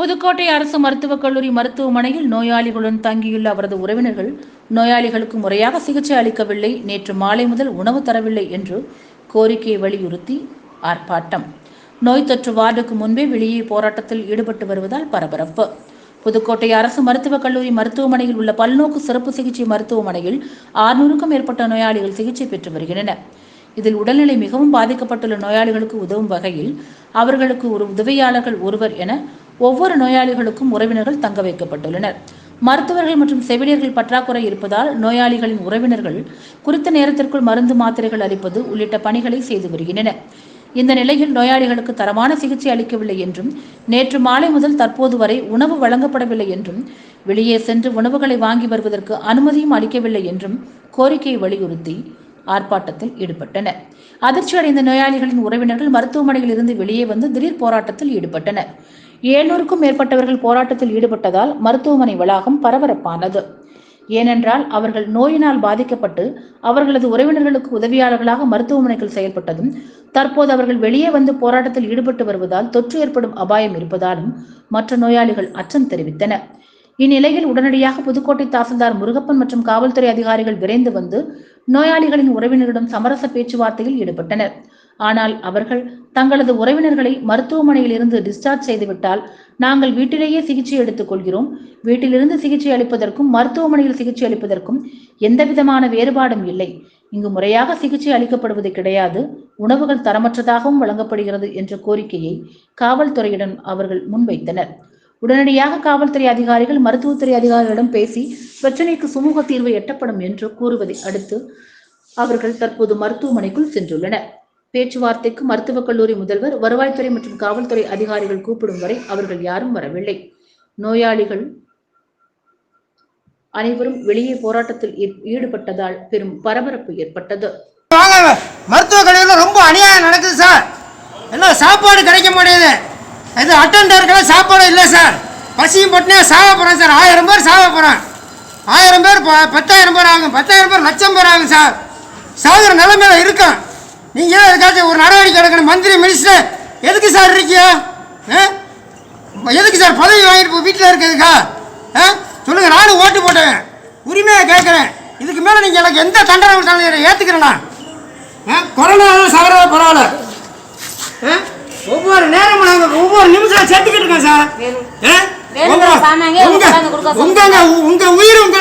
புதுக்கோட்டை அரசு மருத்துவக் கல்லூரி மருத்துவமனையில் நோயாளிகளுடன் தங்கியுள்ள அவரது உறவினர்கள் நோயாளிகளுக்கு முறையாக சிகிச்சை அளிக்கவில்லை. நேற்று மாலை முதல் உணவு தரவில்லை என்று கோரிக்கையை வலியுறுத்தி ஆர்ப்பாட்டம். நோய் தொற்று வார்டுக்கு முன்பே வெளியே போராட்டத்தில் ஈடுபட்டு வருவதால் பரபரப்பு. புதுக்கோட்டை அரசு மருத்துவக் கல்லூரி மருத்துவமனையில் உள்ள பல்நோக்கு சிறப்பு சிகிச்சை மருத்துவமனையில் ஆறுநூறுக்கும் மேற்பட்ட நோயாளிகள் சிகிச்சை பெற்று வருகின்றனர். இதில் உடல்நிலை மிகவும் பாதிக்கப்பட்டுள்ள நோயாளிகளுக்கு உதவும் வகையில் அவர்களுக்கு ஒரு உதவியாளர்கள் ஒருவர் என ஒவ்வொரு நோயாளிகளுக்கும் உறவினர்கள் தங்க வைக்கப்பட்டுள்ளனர். மருத்துவர்கள் மற்றும் செவிலியர்கள் பற்றாக்குறை இருப்பதால் நோயாளிகளின் உறவினர்கள் குறித்த நேரத்திற்குள் மருந்து மாத்திரைகள் அளிப்பது உள்ளிட்ட பணிகளை செய்து வருகின்றனர். இந்த நிலையில் நோயாளிகளுக்கு தரமான சிகிச்சை அளிக்கவில்லை என்றும் நேற்று மாலை முதல் தற்போது வரை உணவு வழங்கப்படவில்லை என்றும் வெளியே சென்று உணவுகளை வாங்கி வருவதற்கு அனுமதியும் அளிக்கவில்லை என்றும் கோரிக்கையை வலியுறுத்தி ஆர்ப்பாட்டத்தில் ஈடுபட்டனர். அதிர்ச்சியடைந்த நோயாளிகளின் உறவினர்கள் மருத்துவமனையில் இருந்து வெளியே வந்து திடீர் போராட்டத்தில் ஈடுபட்டனர். ஏழ்நூறுக்கும் மேற்பட்டவர்கள் போராட்டத்தில் ஈடுபட்டதால் மருத்துவமனை வளாகம் பரபரப்பானது. ஏனென்றால் அவர்கள் நோயினால் பாதிக்கப்பட்டு அவர்களது உறவினர்களுக்கு உதவியாளர்களாக மருத்துவமனைகள் செயல்பட்டதும் தற்போது அவர்கள் வெளியே வந்து போராட்டத்தில் ஈடுபட்டு வருவதால் தொற்று ஏற்படும் அபாயம் இருப்பதாலும் மற்ற நோயாளிகள் அச்சம் தெரிவித்தனர் இந்நிலையில் உடனடியாக புதுக்கோட்டை தாசில்தார் முருகப்பன் மற்றும் காவல்துறை அதிகாரிகள் விரைந்து வந்து நோயாளிகளின் உறவினரிடம் சமரச பேச்சுவார்த்தையில் ஈடுபட்டனர். ஆனால் அவர்கள் தங்களது உறவினர்களை மருத்துவமனையில் இருந்து டிஸ்சார்ஜ் செய்துவிட்டால் நாங்கள் வீட்டிலேயே சிகிச்சை எடுத்துக் கொள்கிறோம் வீட்டிலிருந்து சிகிச்சை அளிப்பதற்கும் மருத்துவமனையில் சிகிச்சை அளிப்பதற்கும் எந்தவிதமான வேறுபாடும் இல்லை. இங்கு முறையாக சிகிச்சை அளிக்கப்படுவது கிடையாது. உணவுகள் தரமற்றதாகவும் வழங்கப்படுகிறது என்ற கோரிக்கையை காவல்துறையிடம் அவர்கள் முன்வைத்தனர். உடனடியாக காவல்துறை அதிகாரிகள் மருத்துவத்துறை அதிகாரிகளிடம் பேசி பிரச்சினைக்கு சுமூக தீர்வு எட்டப்படும் என்று கூறுவதை அடுத்து அவர்கள் தற்போது மருத்துவமனைக்குள் சென்றுள்ளனர். பேச்சுவார்த்தைக்கு மருத்துவக் கல்லூரி முதல்வர் வருவாய்த்துறை மற்றும் காவல்துறை அதிகாரிகள் கூப்பிடும் வரை அவர்கள் யாரும் வரவில்லை. நோயாளிகள் அனைவரும் வெளியே போராட்டத்தில் ஈ- ஈடுபட்டதால் பெரும் பரபரப்பு ஏற்பட்டது. மருத்துவக் கல்லூரியில் ரொம்ப அநியாயம் நடக்குது சார். எல்லாம் சாப்பாடு கிடைக்க மாட்டேங்குது. இது அட்டண்டருக்கெல்லாம் சாப்பாடு இல்லை சார். பசியும் பட்டினியாக சாக போகிறேன் சார். ஆயிரம் பேர் சாக போகிறேன் ஆயிரம் பேர் பத்தாயிரம் பேர் ஆகும். பத்தாயிரம் பேர் லட்சம் பேர் ஆகும் சார். சாகுற நிலைமையில இருக்கேன். நீங்கள் எதுக்காச்சும் ஒரு நடவடிக்கை எடுக்கணும்? மந்திரி மினிஸ்டர் எதுக்கு சார் இருக்கீங்க ஆ? எதுக்கு சார் பதவி வாங்கிட்டு வீட்டில் இருக்கிறதுக்கா? ஆ? சொல்லுங்கள் நானும் ஓட்டு போட்டேன் உரிமையாக கேட்குறேன். இதுக்கு மேலே நீங்கள் எனக்கு எந்த தண்டனை கொடுத்தாலும் ஏற்றுக்கிறேண்ணா ஆ? கொரோனா சாகிறதா பரவாயில்ல? ஒவ்வொரு நேரமும் நாங்கள் ஒவ்வொரு நிமிஷம் செத்துக்கிட்டு இருக்கோம் சார் உங்க. உங்க உங்க உயிர் உங்களுக்கு